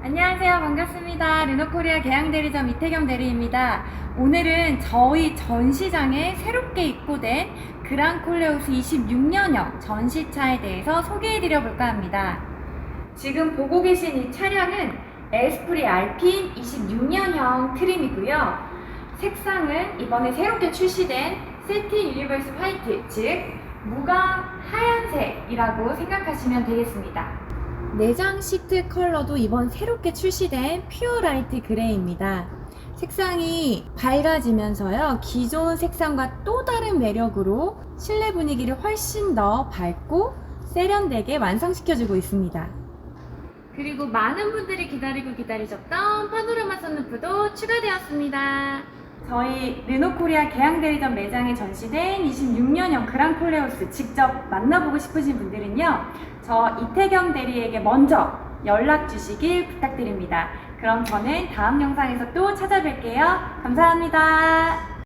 안녕하세요. 반갑습니다. 르노코리아 계양 대리점 이태경 대리입니다. 오늘은 저희 전시장에 새롭게 입고된 그랑콜레오스 26년형 전시차에 대해서 소개해드려 볼까 합니다. 지금 보고 계신 이 차량은 에스프리 알핀 26년형 트림이고요. 색상은 이번에 새롭게 출시된 세티 유니버스 화이트, 즉 무광 하얀색이라고 생각하시면 되겠습니다. 내장 시트 컬러도 이번 새롭게 출시된 퓨어 라이트 그레이입니다. 색상이 밝아지면서요, 기존 색상과 또 다른 매력으로 실내 분위기를 훨씬 더 밝고 세련되게 완성시켜주고 있습니다. 그리고 많은 분들이 기다리고 기다리셨던 파노라마 선루프도 추가되었습니다. 저희 르노코리아 계양대리점 매장에 전시된 26년형 그랑콜레오스 직접 만나보고 싶으신 분들은요, 저 이태경 대리에게 먼저 연락 주시길 부탁드립니다. 그럼 저는 다음 영상에서 또 찾아뵐게요. 감사합니다.